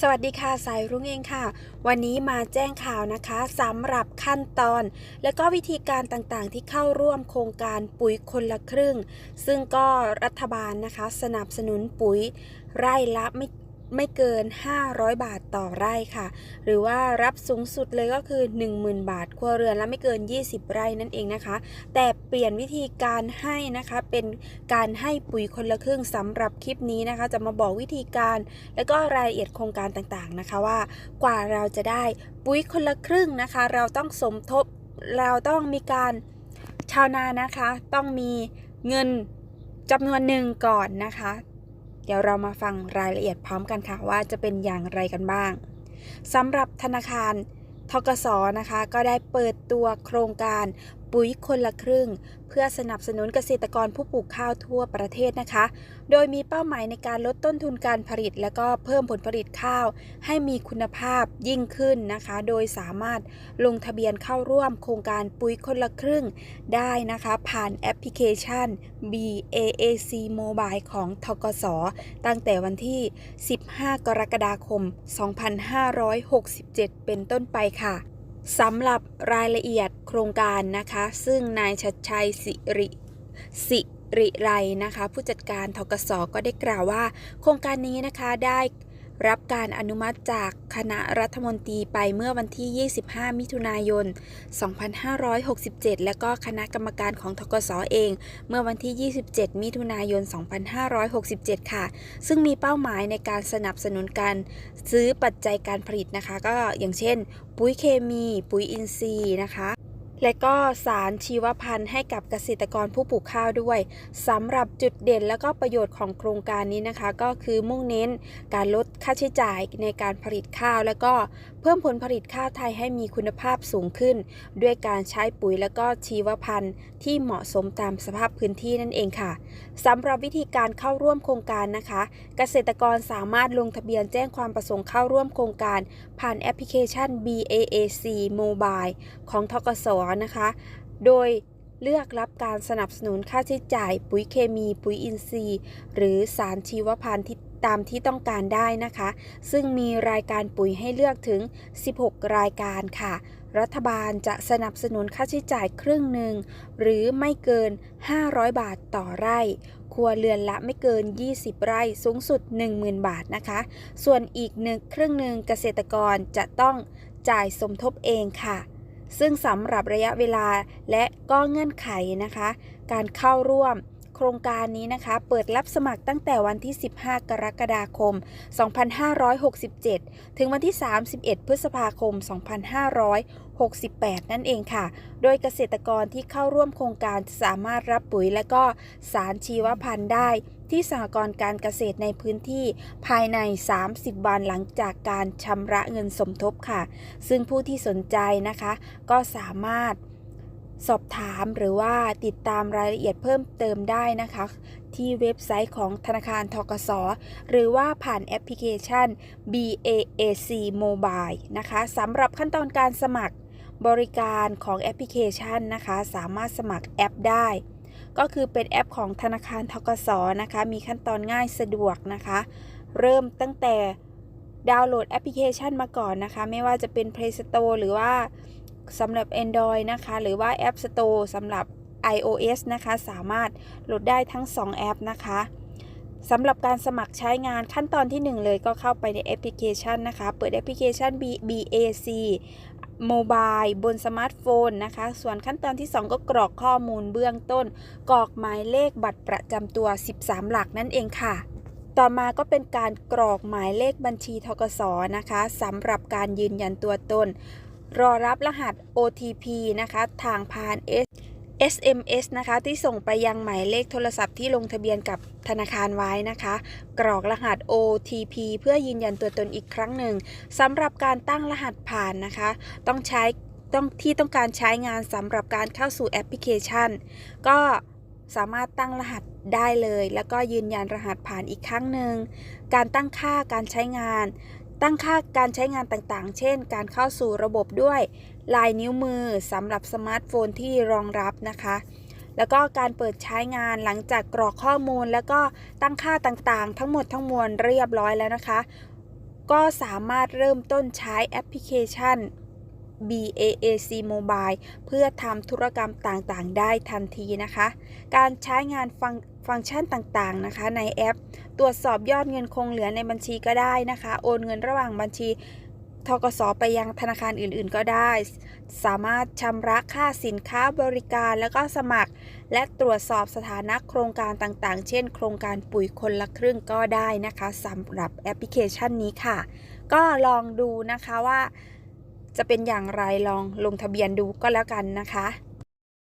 สวัสดีค่ะสายรุ้งเองค่ะ วันนี้มาแจ้งข่าวนะคะสำหรับขั้นตอน และก็วิธีการต่างๆ ที่เข้าร่วมโครงการปุ๋ยคนละครึ่ง ซึ่งก็รัฐบาลนะคะ สนับสนุนปุ๋ยไร่ละไม่ ไม่เกิน 500 บาทต่อไร่ค่ะ หรือว่ารับสูงสุดเลยก็คือ 10,000 บาท ครัวเรือนละไม่เกิน 20 ไร่นั่นเองนะคะ แต่เปลี่ยนวิธีการให้นะคะ เป็นการให้ปุ๋ยคนละครึ่งสำหรับคลิปนี้นะคะ จะมาบอกวิธีการ แล้วก็รายละเอียดโครงการต่างๆนะคะว่ากว่าเราจะได้ปุ๋ยคนละครึ่งนะคะ เราต้องสมทบเราต้องมีการชาวนานะคะ ต้องมีเงินจำนวนหนึ่งก่อนนะคะ เดี๋ยวเรามาฟังรายละเอียดพร้อมกันค่ะว่าจะเป็นอย่างไรกันบ้างสำหรับธนาคารทกสนะคะ ก็ได้เปิดตัวโครงการปุ๋ยคนละครึ่ง เพื่อสนับสนุนเกษตรกรผู้ปลูกข้าวทั่วประเทศนะคะ โดยมีเป้าหมายในการลดต้นทุนการผลิต และก็เพิ่มผลผลิตข้าว ให้มีคุณภาพยิ่งขึ้นนะคะ โดยสามารถลงทะเบียนเข้าร่วมโครงการปุ๋ยคนละครึ่งได้นะคะ ผ่านแอปพลิเคชัน BAAC Mobile ของทกส ตั้งแต่วันที่ 15 กรกฎาคม 2567 เป็นต้นไปค่ะ สำหรับรายละเอียดโครงการนะคะ ซึ่งนายชัดชัยสิริสิริไรนะคะ ผู้จัดการทกสก็ได้กล่าวว่า โครงการนี้นะคะได้ รับการอนุมัติจากคณะรัฐมนตรีไปเมื่อวันที่ 25 มิถุนายน 2567 และก็คณะกรรมการของทกสเอง เมื่อวันที่ 27 มิถุนายน 2567 ค่ะ ซึ่งมีเป้าหมายในการสนับสนุนการซื้อปัจจัยการผลิตนะคะ ก็อย่างเช่น ปุ๋ยเคมี ปุ๋ยอินทรีย์นะคะ และก็สารชีวพันธุ์ให้กับเกษตรกรผู้ปลูกข้าวด้วยสำหรับจุดเด่นและก็ประโยชน์ของโครงการนี้นะคะ ก็คือมุ่งเน้นการลดค่าใช้จ่ายในการผลิตข้าว และก็ พิ่มผลผลิตข้าวไทยให้มีคุณภาพสูงขึ้น ด้วยการใช้ปุ๋ยและก็ชีวพันธุ์ ที่เหมาะสมตามสภาพพื้นที่นั่นเองค่ะสำหรับวิธีการเข้าร่วมโครงการนะคะ เกษตรกรสามารถลงทะเบียนแจ้งความประสงค์เข้าร่วมโครงการ ผ่านแอปพลิเคชัน BAAC Mobile ของทกสนะคะ โดยเลือกรับการสนับสนุนค่าใช้จ่าย ปุ๋ยเคมี ปุ๋ยอินทรีย์ หรือสารชีวพันธุ์ที่ ตามที่ต้องการได้นะคะ ซึ่งมีรายการปุ๋ยให้เลือกถึง 16 รายการค่ะ รัฐบาลจะสนับสนุนค่าใช้จ่ายครึ่งหนึ่ง หรือไม่เกิน 500 บาทต่อไร่ ครัวเรือนละไม่เกิน 20 ไร่ สูงสุด 10,000 บาทนะคะ ส่วนอีกหนึ่งครึ่งหนึ่งเกษตรกรจะต้องจ่ายสมทบเองค่ะซึ่งสำหรับระยะเวลาและก็เงื่อนไขนะคะ การเข้าร่วม โครงการนี้นะคะ เปิดรับสมัครตั้งแต่วันที่ 15 กรกฎาคม 2567 ถึงวันที่ 31 พฤษภาคม 2568 นั่นเองค่ะ โดยเกษตรกรที่เข้าร่วมโครงการจะสามารถรับปุ๋ยและก็สารชีวพันธุ์ได้ที่สหกรณ์การเกษตรในพื้นที่ภายใน 30 วันหลังจากการชำระเงินสมทบค่ะ ซึ่งผู้ที่สนใจนะคะ ก็สามารถ สอบถามหรือว่าติดตามรายละเอียดเพิ่มเติมได้นะคะ ที่เว็บไซต์ของธนาคารทกส หรือว่าผ่านแอปพลิเคชัน BAAC Mobile นะคะสำหรับขั้นตอนการสมัครบริการของแอปพลิเคชันนะคะ สามารถสมัครแอปได้ ก็คือเป็นแอปของธนาคารทกสนะคะ มีขั้นตอนง่ายสะดวกนะคะ เริ่มตั้งแต่ดาวน์โหลดแอปพลิเคชันมาก่อนนะคะ ไม่ว่าจะเป็น Play Store หรือว่า สำหรับ Android นะคะ หรือว่า App Store สำหรับ iOS นะคะ สามารถโหลดได้ทั้ง 2 แอปนะคะสำหรับการสมัครใช้งานขั้นตอนที่ 1 เลยก็เข้าไปในแอปพลิเคชันนะคะ เปิดแอปพลิเคชัน BAC Mobile บนสมาร์ทโฟนนะคะ ส่วนขั้นตอนที่ 2 ก็กรอกข้อมูลเบื้องต้น กรอกหมายเลขบัตรประจำตัว 13 หลักนั่นเองค่ะ ต่อมาก็เป็นการกรอกหมายเลขบัญชีทกสนะคะสำหรับการยืนยันตัวตน รอรับรหัส OTP นะคะทางผ่าน S SMS นะคะที่ส่งไปยังหมายเลขโทรศัพท์ที่ลงทะเบียนกับธนาคารไว้นะคะ กรอกรหัส OTP เพื่อยืนยันตัวตนอีกครั้งหนึ่งสำหรับการตั้งรหัสผ่านนะคะ ต้องใช้ต้องที่ต้องการใช้งานสำหรับการเข้าสู่แอปพลิเคชัน ก็สามารถตั้งรหัสได้เลย แล้วก็ยืนยันรหัสผ่านอีกครั้งหนึ่ง การตั้งค่าการใช้งาน ตั้งค่าการใช้งานต่างๆ เช่น การเข้าสู่ระบบด้วยลายนิ้วมือสำหรับสมาร์ทโฟนที่รองรับนะคะ แล้วก็การเปิดใช้งานหลังจากกรอกข้อมูล แล้วก็ตั้งค่าต่างๆ ทั้งหมดทั้งมวลเรียบร้อยแล้วนะคะ ก็สามารถเริ่มต้นใช้แอปพลิเคชัน BAAC Mobile เพื่อทำธุรกรรมต่างๆ ได้ทันทีนะคะ การใช้งานฟังฟังก์ชันต่างๆนะคะ ในแอป ตรวจสอบยอดเงินคงเหลือในบัญชีก็ได้นะคะ โอนเงินระหว่างบัญชีทกสไปยังธนาคารอื่นๆก็ได้ สามารถชำระค่าสินค้าบริการแล้วก็สมัคร และตรวจสอบสถานะโครงการต่างๆ เช่น โครงการปุ๋ยคนละครึ่งก็ได้นะคะสำหรับแอปพลิเคชันนี้ค่ะ ก็ลองดูนะคะว่า จะเป็นอย่างไรลองลงทะเบียนดูก็แล้วกันนะคะ